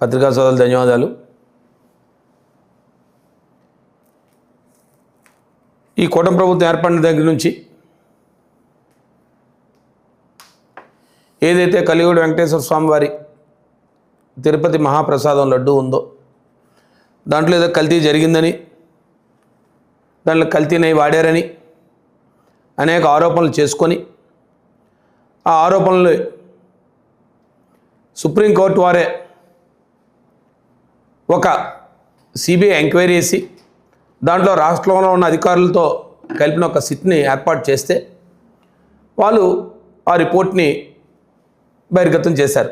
పత్రికా సోదరులు ధన్యవాదాలు. ఈ కూటమి ప్రభుత్వం ఏర్పడిన దగ్గర నుంచి ఏదైతే కలియుడు వెంకటేశ్వర స్వామివారి తిరుపతి మహాప్రసాదం లడ్డు ఉందో దాంట్లో ఏదో కల్తీ జరిగిందని దాంట్లో కల్తీ వాడారని అనేక ఆరోపణలు చేసుకొని ఆ ఆరోపణలు సుప్రీంకోర్టు వారే ఒక సిబిఐ ఎంక్వైరీ చేసి దాంట్లో రాష్ట్రంలో ఉన్న అధికారులతో కలిపిన ఒక సిట్ని ఏర్పాటు చేస్తే వాళ్ళు ఆ రిపోర్ట్ని బహిర్గతం చేశారు.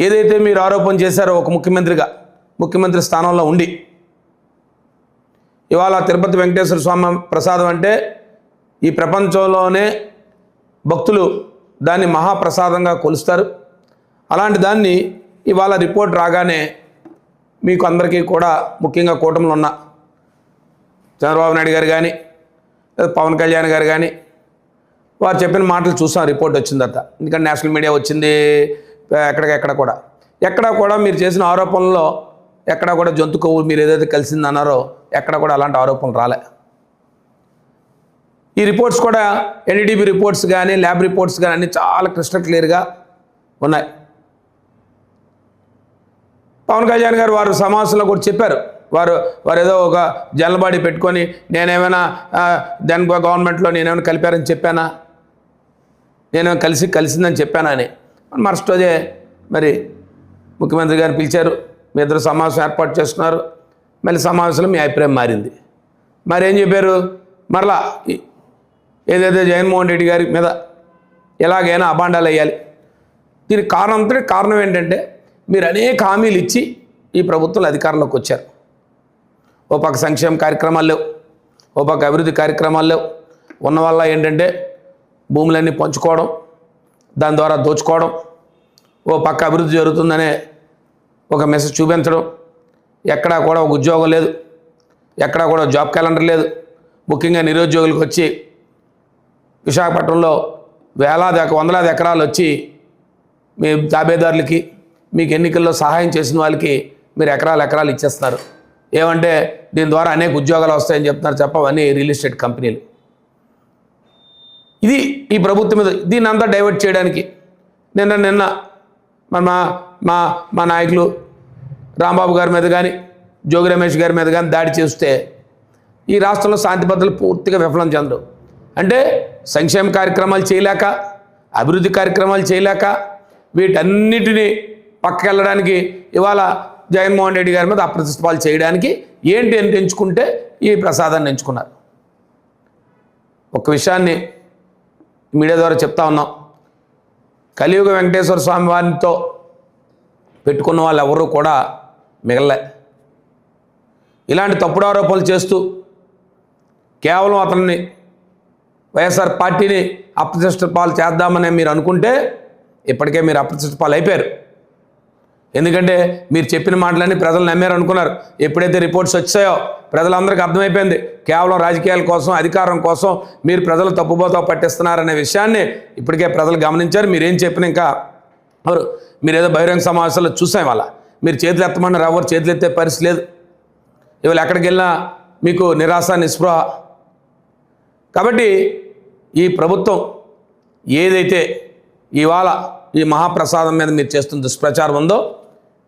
ఏదైతే మీరు ఆరోపణ చేశారో ఒక ముఖ్యమంత్రిగా ముఖ్యమంత్రి స్థానంలో ఉండి ఇవాళ తిరుపతి వెంకటేశ్వర స్వామి ప్రసాదం అంటే ఈ ప్రపంచంలోనే భక్తులు దాన్ని మహాప్రసాదంగా కొలుస్తారు. అలాంటి దాన్ని ఇవాళ రిపోర్ట్ రాగానే మీకు అందరికీ కూడా ముఖ్యంగా కూటమిలో ఉన్న చంద్రబాబు నాయుడు గారు కానీ లేదా పవన్ కళ్యాణ్ గారు కానీ వారు చెప్పిన మాటలు చూసాం రిపోర్ట్ వచ్చిందట తర్వాత. ఎందుకంటే నేషనల్ మీడియా వచ్చింది ఎక్కడికెక్కడ కూడా. ఎక్కడ కూడా మీరు చేసిన ఆరోపణల్లో ఎక్కడ కూడా జంతు కొవ్వు మీరు ఏదైతే కలిసింది అన్నారో ఎక్కడ కూడా అలాంటి ఆరోపణలు రాలే. ఈ రిపోర్ట్స్ కూడా ఎన్డీడీబీ రిపోర్ట్స్ కానీ ల్యాబ్ రిపోర్ట్స్ కానీ అన్నీ చాలా క్రిస్టల్ క్లియర్గా ఉన్నాయి. పవన్ కళ్యాణ్ గారు వారు సమావేశంలో కూడా చెప్పారు. వారు వారు ఏదో ఒక జనలబాడీ పెట్టుకొని నేనేమైనా ఆ, గవర్నమెంట్లో నేనేమైనా కలిపారని చెప్పానా? నేను కలిసి కలిసిందని చెప్పానా అని. మరుసటి రోజే మరి ముఖ్యమంత్రి గారిని పిలిచారు. మీ ఇద్దరు సమావేశం ఏర్పాటు చేస్తున్నారు. మళ్ళీ సమావేశంలో మీ అభిప్రాయం మారింది. మరి ఏం చెప్పారు? మరలా ఏదైతే జగన్మోహన్ రెడ్డి గారి మీద ఎలాగైనా అబాండాలు వేయాలి. దీనికి కారణం అంతటి కారణం ఏంటంటే మీరు అనేక హామీలు ఇచ్చి ఈ ప్రభుత్వంలో అధికారంలోకి వచ్చారు. ఓ పక్క సంక్షేమ కార్యక్రమాలు లేవు. ఓ పక్క అభివృద్ధి కార్యక్రమాలు లేవు. ఉన్న వల్ల ఏంటంటే భూములన్నీ పంచుకోవడం దాని ద్వారా దోచుకోవడం ఓ పక్క అభివృద్ధి జరుగుతుందనే ఒక మెసేజ్ చూపించడం ఎక్కడా కూడా ఒక ఉద్యోగం లేదు ఎక్కడా కూడా జాబ్ క్యాలెండర్ లేదు. ముఖ్యంగా నిరుద్యోగులకు వచ్చి విశాఖపట్నంలో వేలాది వందలాది ఎకరాలు వచ్చి మీ తాబేదారులకి మీకు ఎన్నికల్లో సహాయం చేసిన వాళ్ళకి మీరు ఎకరాలు ఎకరాలు ఇచ్చేస్తున్నారు. ఏమంటే దీని ద్వారా అనేక ఉద్యోగాలు వస్తాయని చెప్తున్నారు చెప్పవని రియల్ ఎస్టేట్ కంపెనీలు. ఇది ఈ ప్రభుత్వం మీద దీన్ని అంతా డైవర్ట్ చేయడానికి నిన్న నిన్న మన మా మా మా నాయకులు రాంబాబు గారి మీద కానీ జోగి రమేష్ గారి మీద కానీ దాడి చేస్తే ఈ రాష్ట్రంలో శాంతి భద్రతలు పూర్తిగా విఫలం చెందరు. అంటే సంక్షేమ కార్యక్రమాలు చేయలేక అభివృద్ధి కార్యక్రమాలు చేయలేక వీటన్నిటినీ పక్కకెళ్ళడానికి ఇవాళ జగన్మోహన్ రెడ్డి గారి మీద అప్రతిష్టపాలు చేయడానికి ఏంటి అని ఎంచుకుంటే ఈ ప్రసాదాన్ని ఎంచుకున్నారు. ఒక విషయాన్ని మీడియా ద్వారా చెప్తా ఉన్నాం. కలియుగ వెంకటేశ్వర స్వామి వారితో పెట్టుకున్న వాళ్ళు ఎవరు కూడా మిగలలే. ఇలాంటి తప్పుడు ఆరోపణలు చేస్తూ కేవలం అతన్ని వైఎస్ఆర్ పార్టీని అప్రతిష్ట పాలు చేద్దామని మీరు అనుకుంటే ఇప్పటికే మీరు అప్రతిష్ట పాలు అయిపోయారు. ఎందుకంటే మీరు చెప్పిన మాటలన్నీ ప్రజలు నమ్మారు అనుకున్నారు. ఎప్పుడైతే రిపోర్ట్స్ వచ్చాయో ప్రజలందరికీ అర్థమైపోయింది. కేవలం రాజకీయాల కోసం అధికారం కోసం మీరు ప్రజలు తప్పుబోతో పట్టిస్తున్నారనే విషయాన్ని ఇప్పటికే ప్రజలు గమనించారు. మీరేం చెప్పిన ఇంకా ఎవరు? మీరు ఏదో బహిరంగ సమావేశాల్లో చూసాం అలా మీరు చేతులు ఎత్తమన్నారు. ఎవరు చేతులు ఎత్తే పరిస్థితి లేదు. ఇవాళ ఎక్కడికి వెళ్ళినా మీకు నిరాశ నిస్పృహ. కాబట్టి ఈ ప్రభుత్వం ఏదైతే ఇవాళ ఈ మహాప్రసాదం మీద మీరు చేస్తున్న దుష్ప్రచారం ఉందో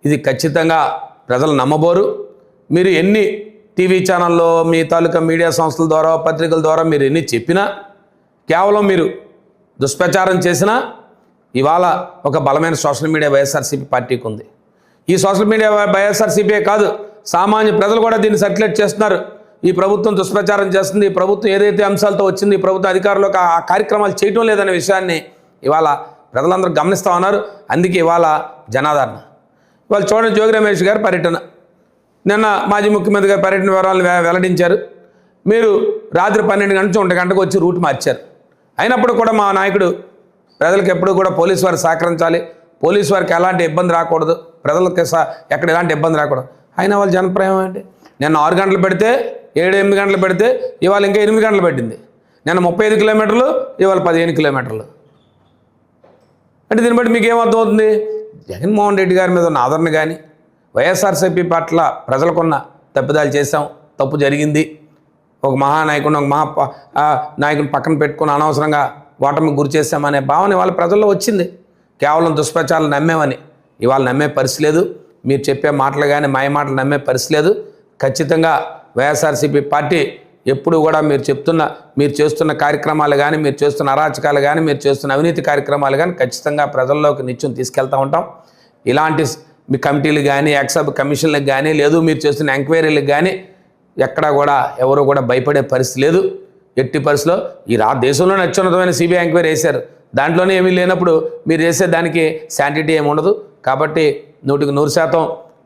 ఇది ఖచ్చితంగా ప్రజలు నమ్మబోరు. మీరు ఎన్ని టీవీ ఛానల్లో మీ తాలూకా మీడియా సంస్థల ద్వారా పత్రికల ద్వారా మీరు ఎన్ని చెప్పినా కేవలం మీరు దుష్ప్రచారం చేసినా ఇవాళ ఒక బలమైన సోషల్ మీడియా వైఎస్ఆర్సీపీ పార్టీకి ఉంది ఈ సోషల్ మీడియా వైఎస్ఆర్సీపీ కాదు సామాన్య ప్రజలు కూడా దీన్ని సర్క్యులేట్ చేస్తున్నారు. ఈ ప్రభుత్వం దుష్ప్రచారం చేస్తుంది ఈ ప్రభుత్వం ఏదైతే అంశాలతో వచ్చింది ఈ ప్రభుత్వ అధికారులకు ఆ కార్యక్రమాలు చేయటం లేదనే విషయాన్ని ఇవాళ ప్రజలందరూ గమనిస్తూ ఉన్నారు. అందుకే ఇవాళ జనాదరణ. వాళ్ళు చూడండి జోగి రమేష్ గారి పర్యటన. నిన్న మాజీ ముఖ్యమంత్రి గారి పర్యటన వివరాలు వెల్లడించారు. మీరు రాత్రి పన్నెండు గంటల నుంచి ఒంటి గంటకు వచ్చి రూట్ మార్చారు. అయినప్పుడు కూడా మా నాయకుడు ప్రజలకు ఎప్పుడు కూడా పోలీసు వారు సహకరించాలి. పోలీసు వారికి ఎలాంటి ఇబ్బంది రాకూడదు. ప్రజలకి స- ఎక్కడ ఎలాంటి ఇబ్బంది రాకూడదు. అయినా వాళ్ళ జనప్రయం ఏంటి? నిన్న ఆరు గంటలు పెడితే ఏడు ఎనిమిది గంటలు పెడితే ఇవాళ ఇంకా ఎనిమిది గంటలు పెట్టింది. నిన్న ముప్పై ఐదు కిలోమీటర్లు ఇవాళ పదిహేను కిలోమీటర్లు. అంటే దీన్ని బట్టి మీకు ఏమర్థమవుతుంది? జగన్మోహన్ రెడ్డి గారి మీద ఉన్న ఆదరణ కానీ వైఎస్ఆర్సీపీ పట్ల ప్రజలకున్న తప్పిదాలు చేశాం తప్పు జరిగింది. ఒక మహానాయకుడిని ఒక మహా నాయకుని పక్కన పెట్టుకుని అనవసరంగా ఓటమికి గురి చేశామనే భావన ఇవాళ ప్రజల్లో వచ్చింది. కేవలం దుష్ప్రచారాలు నమ్మేమని. ఇవాళ నమ్మే పరిస్థితి లేదు. మీరు చెప్పే మాటలు కానీ మాయ మాటలు నమ్మే పరిస్థితి లేదు. ఖచ్చితంగా వైఎస్ఆర్సీపీ పార్టీ ఎప్పుడు కూడా మీరు చెప్తున్న మీరు చేస్తున్న కార్యక్రమాలు కానీ మీరు చేస్తున్న అరాచకాలు కానీ మీరు చేస్తున్న అవినీతి కార్యక్రమాలు కానీ ఖచ్చితంగా ప్రజల్లోకి నిత్యం తీసుకెళ్తూ ఉంటాం. ఇలాంటి మీ కమిటీలు కానీ ఎక్సబ్ కమిషన్లకు కానీ లేదు మీరు చేస్తున్న ఎంక్వైరీలకు కానీ ఎక్కడా కూడా ఎవరు కూడా భయపడే పరిస్థితి లేదు. ఎట్టి పరిస్థితిలో ఈ రా దేశంలోనే అత్యున్నతమైన సిబిఐ ఎంక్వైరీ వేశారు. దాంట్లోనే ఏమీ లేనప్పుడు మీరు చేసే దానికి శాంటిటీ ఏమి ఉండదు. కాబట్టి నూటికి నూరు శాతం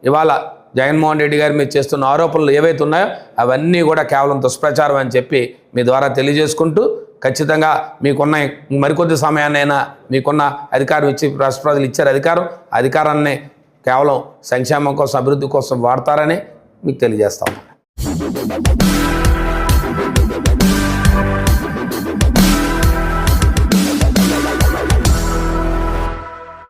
ఇవాళ జగన్మోహన్ రెడ్డి గారు మీరు చేస్తున్న ఆరోపణలు ఏవైతే ఉన్నాయో అవన్నీ కూడా కేవలం దుష్ప్రచారం అని చెప్పి మీ ద్వారా తెలియజేసుకుంటూ ఖచ్చితంగా మీకున్న మరికొద్ది సమయాన్నైనా మీకున్న అధికారం ఇచ్చి రాష్ట్ర ప్రజలు ఇచ్చారు అధికారం అధికారాన్ని కేవలం సంక్షేమం కోసం అభివృద్ధి కోసం వాడతారని మీకు తెలియజేస్తాము